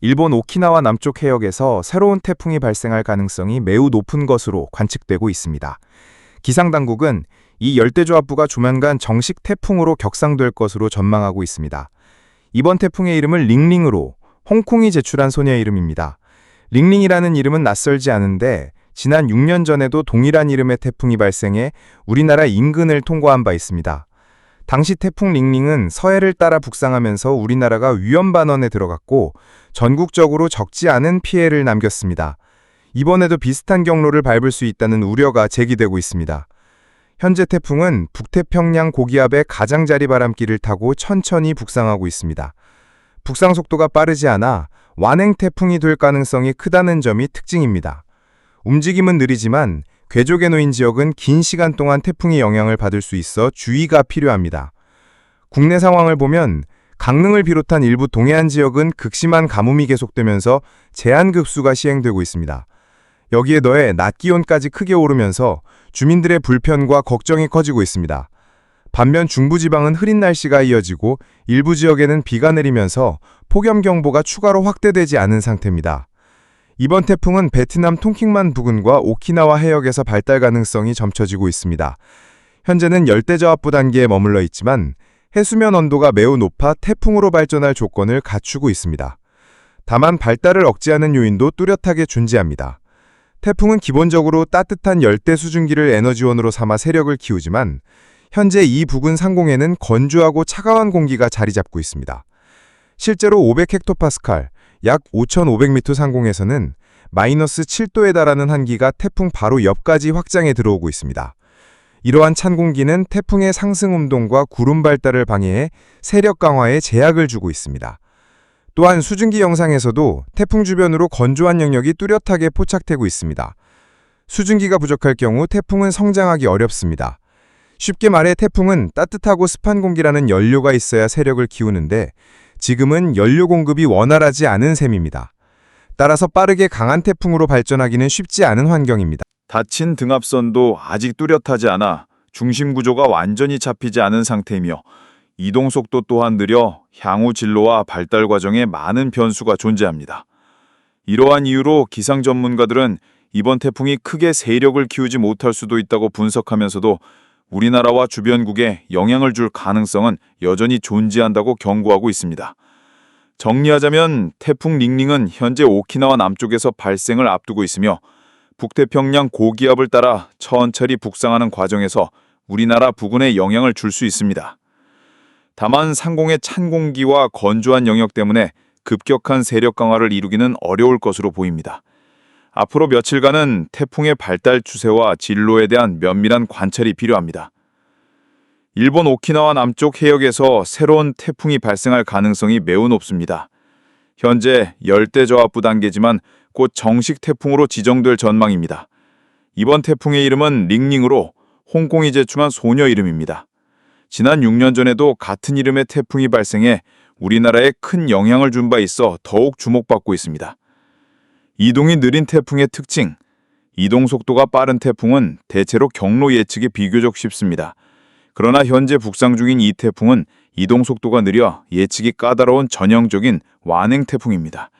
일본 오키나와 남쪽 해역에서 새로운 태풍이 발생할 가능성이 매우 높은 것으로 관측되고 있습니다. 기상당국은 이 열대저압부가 조만간 정식 태풍으로 격상될 것으로 전망하고 있습니다. 이번 태풍의 이름은 링링으로 홍콩이 제출한 소녀의 이름입니다. 링링이라는 이름은 낯설지 않은데 지난 6년 전에도 동일한 이름의 태풍이 발생해 우리나라 인근을 통과한 바 있습니다. 당시 태풍 링링은 서해를 따라 북상하면서 우리나라가 위험반원에 들어갔고 전국적으로 적지 않은 피해를 남겼습니다. 이번에도 비슷한 경로를 밟을 수 있다는 우려가 제기되고 있습니다. 현재 태풍은 북태평양 고기압의 가장자리 바람길을 타고 천천히 북상하고 있습니다. 북상 속도가 빠르지 않아 완행 태풍이 될 가능성이 크다는 점이 특징입니다. 움직임은 느리지만 궤적에 놓인 지역은 긴 시간 동안 태풍의 영향을 받을 수 있어 주의가 필요합니다. 국내 상황을 보면 강릉을 비롯한 일부 동해안 지역은 극심한 가뭄이 계속되면서 제한급수가 시행되고 있습니다. 여기에 더해 낮 기온까지 크게 오르면서 주민들의 불편과 걱정이 커지고 있습니다. 반면 중부지방은 흐린 날씨가 이어지고 일부 지역에는 비가 내리면서 폭염경보가 추가로 확대되지 않은 상태입니다. 이번 태풍은 베트남 통킹만 부근과 오키나와 해역에서 발달 가능성이 점쳐지고 있습니다. 현재는 열대저압부 단계에 머물러 있지만 해수면 온도가 매우 높아 태풍으로 발전할 조건을 갖추고 있습니다. 다만 발달을 억제하는 요인도 뚜렷하게 존재합니다. 태풍은 기본적으로 따뜻한 열대 수증기를 에너지원으로 삼아 세력을 키우지만 현재 이 부근 상공에는 건조하고 차가운 공기가 자리 잡고 있습니다. 실제로 500헥토파스칼, 약 5,500m 상공에서는 마이너스 7도에 달하는 한기가 태풍 바로 옆까지 확장해 들어오고 있습니다. 이러한 찬 공기는 태풍의 상승 운동과 구름 발달을 방해해 세력 강화에 제약을 주고 있습니다. 또한 수증기 영상에서도 태풍 주변으로 건조한 영역이 뚜렷하게 포착되고 있습니다. 수증기가 부족할 경우 태풍은 성장하기 어렵습니다. 쉽게 말해 태풍은 따뜻하고 습한 공기라는 연료가 있어야 세력을 키우는데 지금은 연료 공급이 원활하지 않은 셈입니다. 따라서 빠르게 강한 태풍으로 발전하기는 쉽지 않은 환경입니다. 닫힌 등압선도 아직 뚜렷하지 않아 중심 구조가 완전히 잡히지 않은 상태이며 이동 속도 또한 느려 향후 진로와 발달 과정에 많은 변수가 존재합니다. 이러한 이유로 기상 전문가들은 이번 태풍이 크게 세력을 키우지 못할 수도 있다고 분석하면서도 우리나라와 주변국에 영향을 줄 가능성은 여전히 존재한다고 경고하고 있습니다. 정리하자면 태풍 링링은 현재 오키나와 남쪽에서 발생을 앞두고 있으며 북태평양 고기압을 따라 천천히 북상하는 과정에서 우리나라 부근에 영향을 줄 수 있습니다. 다만 상공의 찬 공기와 건조한 영역 때문에 급격한 세력 강화를 이루기는 어려울 것으로 보입니다. 앞으로 며칠간은 태풍의 발달 추세와 진로에 대한 면밀한 관찰이 필요합니다. 일본 오키나와 남쪽 해역에서 새로운 태풍이 발생할 가능성이 매우 높습니다. 현재 열대저압부 단계지만 곧 정식 태풍으로 지정될 전망입니다. 이번 태풍의 이름은 링링으로 홍콩이 제출한 소녀 이름입니다. 지난 6년 전에도 같은 이름의 태풍이 발생해 우리나라에 큰 영향을 준 바 있어 더욱 주목받고 있습니다. 이동이 느린 태풍의 특징. 이동 속도가 빠른 태풍은 대체로 경로 예측이 비교적 쉽습니다. 그러나 현재 북상 중인 이 태풍은 이동 속도가 느려 예측이 까다로운 전형적인 완행 태풍입니다.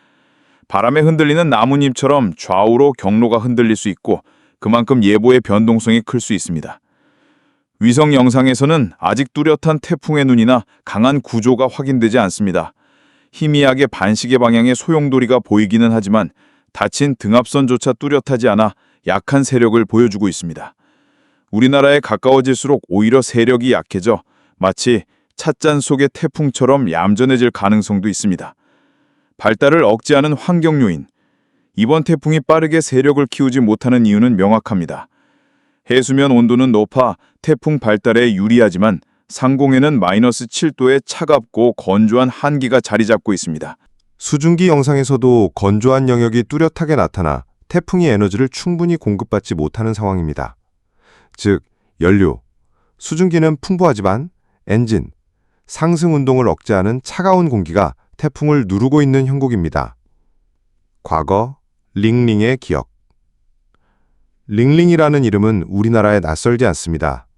바람에 흔들리는 나뭇잎처럼 좌우로 경로가 흔들릴 수 있고 그만큼 예보의 변동성이 클 수 있습니다. 위성 영상에서는 아직 뚜렷한 태풍의 눈이나 강한 구조가 확인되지 않습니다. 희미하게 반시계 방향의 소용돌이가 보이기는 하지만 닫힌 등압선조차 뚜렷하지 않아 약한 세력을 보여주고 있습니다. 우리나라에 가까워질수록 오히려 세력이 약해져 마치 찻잔 속의 태풍처럼 얌전해질 가능성도 있습니다. 발달을 억제하는 환경 요인. 이번 태풍이 빠르게 세력을 키우지 못하는 이유는 명확합니다. 해수면 온도는 높아 태풍 발달에 유리하지만 상공에는 마이너스 7도의 차갑고 건조한 한기가 자리 잡고 있습니다. 수증기 영상에서도 건조한 영역이 뚜렷하게 나타나 태풍이 에너지를 충분히 공급받지 못하는 상황입니다. 즉, 연료, 수증기는 풍부하지만 엔진, 상승 운동을 억제하는 차가운 공기가 태풍을 누르고 있는 형국입니다. 과거 링링의 기억 링링이라는 이름은 우리나라에 낯설지 않습니다.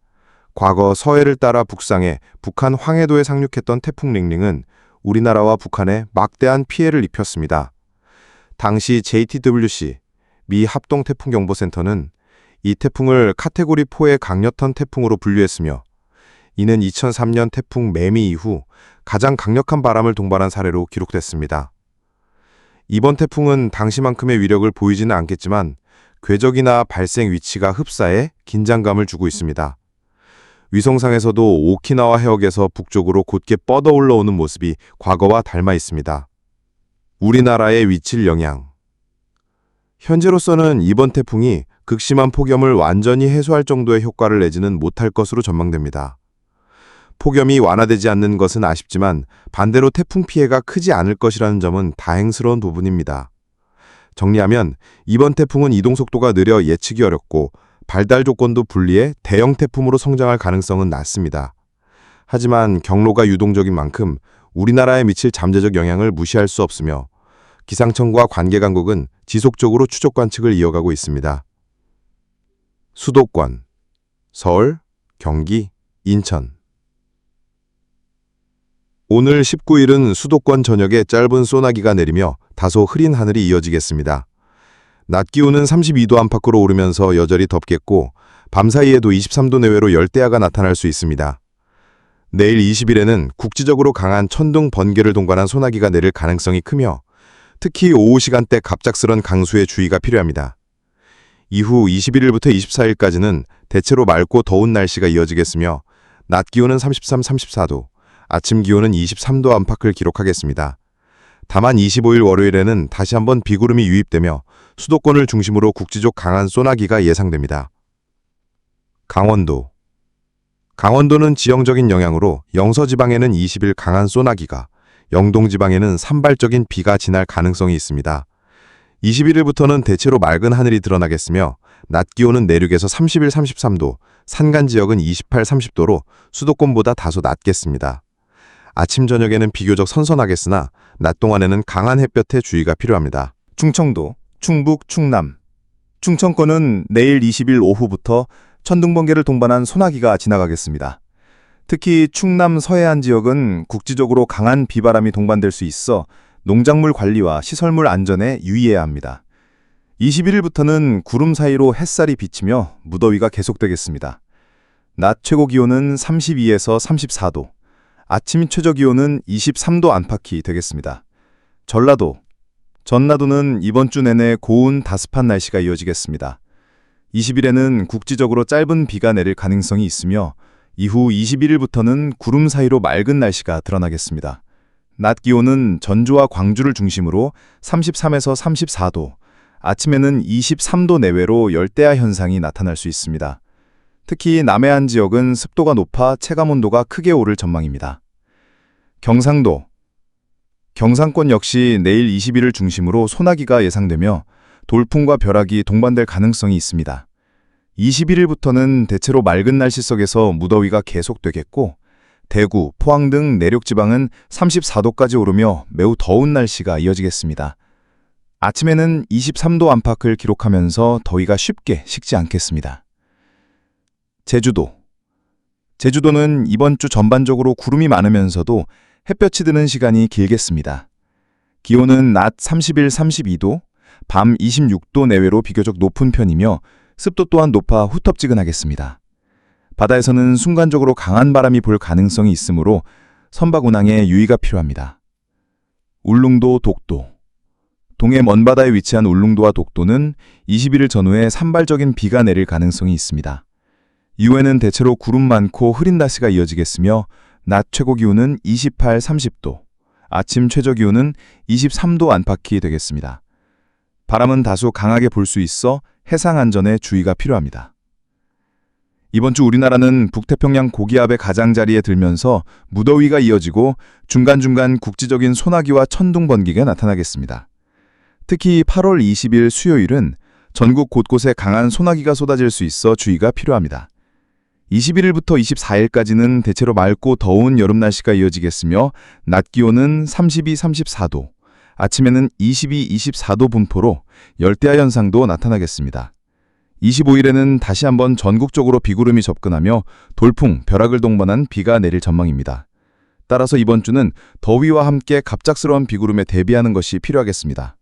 과거 서해를 따라 북상해 북한 황해도에 상륙했던 태풍 링링은 우리나라와 북한에 막대한 피해를 입혔습니다. 당시 JTWC, 미 합동태풍경보센터는 이 태풍을 카테고리 4의 강력한 태풍으로 분류했으며 이는 2003년 태풍 매미 이후 가장 강력한 바람을 동반한 사례로 기록됐습니다. 이번 태풍은 당시만큼의 위력을 보이지는 않겠지만 궤적이나 발생 위치가 흡사해 긴장감을 주고 있습니다. 위성상에서도 오키나와 해역에서 북쪽으로 곧게 뻗어 올라오는 모습이 과거와 닮아 있습니다. 우리나라의 위칠 영향 현재로서는 이번 태풍이 극심한 폭염을 완전히 해소할 정도의 효과를 내지는 못할 것으로 전망됩니다. 폭염이 완화되지 않는 것은 아쉽지만 반대로 태풍 피해가 크지 않을 것이라는 점은 다행스러운 부분입니다. 정리하면 이번 태풍은 이동 속도가 느려 예측이 어렵고 발달 조건도 불리해 대형 태풍으로 성장할 가능성은 낮습니다. 하지만 경로가 유동적인 만큼 우리나라에 미칠 잠재적 영향을 무시할 수 없으며 기상청과 관계 당국은 지속적으로 추적 관측을 이어가고 있습니다. 수도권 서울, 경기, 인천 오늘 19일은 수도권 전역에 짧은 소나기가 내리며 다소 흐린 하늘이 이어지겠습니다. 낮 기온은 32도 안팎으로 오르면서 여전히 덥겠고 밤사이에도 23도 내외로 열대야가 나타날 수 있습니다. 내일 20일에는 국지적으로 강한 천둥 번개를 동반한 소나기가 내릴 가능성이 크며 특히 오후 시간대 갑작스런 강수에 주의가 필요합니다. 이후 21일부터 24일까지는 대체로 맑고 더운 날씨가 이어지겠으며 낮 기온은 33, 34도, 아침 기온은 23도 안팎을 기록하겠습니다. 다만 25일 월요일에는 다시 한번 비구름이 유입되며 수도권을 중심으로 국지적 강한 소나기가 예상됩니다. 강원도 강원도는 지형적인 영향으로 영서지방에는 20일 강한 소나기가, 영동지방에는 산발적인 비가 지날 가능성이 있습니다. 21일부터는 대체로 맑은 하늘이 드러나겠으며 낮 기온은 내륙에서 31, 33도, 산간 지역은 28, 30도로 수도권보다 다소 낮겠습니다. 아침 저녁에는 비교적 선선하겠으나 낮 동안에는 강한 햇볕에 주의가 필요합니다. 충청도, 충북, 충남. 충청권은 내일 20일 오후부터 천둥 번개를 동반한 소나기가 지나가겠습니다. 특히 충남 서해안 지역은 국지적으로 강한 비바람이 동반될 수 있어 농작물 관리와 시설물 안전에 유의해야 합니다. 21일부터는 구름 사이로 햇살이 비치며 무더위가 계속되겠습니다. 낮 최고 기온은 32에서 34도, 아침 최저 기온은 23도 안팎이 되겠습니다. 전라도, 전라도는 이번 주 내내 고운 다습한 날씨가 이어지겠습니다. 20일에는 국지적으로 짧은 비가 내릴 가능성이 있으며 이후 21일부터는 구름 사이로 맑은 날씨가 드러나겠습니다. 낮 기온은 전주와 광주를 중심으로 33에서 34도, 아침에는 23도 내외로 열대야 현상이 나타날 수 있습니다. 특히 남해안 지역은 습도가 높아 체감 온도가 크게 오를 전망입니다. 경상도 경상권 역시 내일 20일을 중심으로 소나기가 예상되며 돌풍과 벼락이 동반될 가능성이 있습니다. 21일부터는 대체로 맑은 날씨 속에서 무더위가 계속되겠고 대구, 포항 등 내륙 지방은 34도까지 오르며 매우 더운 날씨가 이어지겠습니다. 아침에는 23도 안팎을 기록하면서 더위가 쉽게 식지 않겠습니다. 제주도 제주도는 이번 주 전반적으로 구름이 많으면서도 햇볕이 드는 시간이 길겠습니다. 기온은 낮 31, 32도, 밤 26도 내외로 비교적 높은 편이며 습도 또한 높아 후텁지근하겠습니다. 바다에서는 순간적으로 강한 바람이 불 가능성이 있으므로 선박 운항에 유의가 필요합니다. 울릉도, 독도 동해 먼바다에 위치한 울릉도와 독도는 21일 전후에 산발적인 비가 내릴 가능성이 있습니다. 이후에는 대체로 구름 많고 흐린 날씨가 이어지겠으며 낮 최고 기온은 28, 30도, 아침 최저 기온은 23도 안팎이 되겠습니다. 바람은 다소 강하게 불 수 있어 해상 안전에 주의가 필요합니다. 이번 주 우리나라는 북태평양 고기압의 가장자리에 들면서 무더위가 이어지고 중간중간 국지적인 소나기와 천둥 번개가 나타나겠습니다. 특히 8월 20일 수요일은 전국 곳곳에 강한 소나기가 쏟아질 수 있어 주의가 필요합니다. 21일부터 24일까지는 대체로 맑고 더운 여름 날씨가 이어지겠으며 낮 기온은 32, 34도, 아침에는 22, 24도 분포로 열대야 현상도 나타나겠습니다. 25일에는 다시 한번 전국적으로 비구름이 접근하며 돌풍, 벼락을 동반한 비가 내릴 전망입니다. 따라서 이번 주는 더위와 함께 갑작스러운 비구름에 대비하는 것이 필요하겠습니다.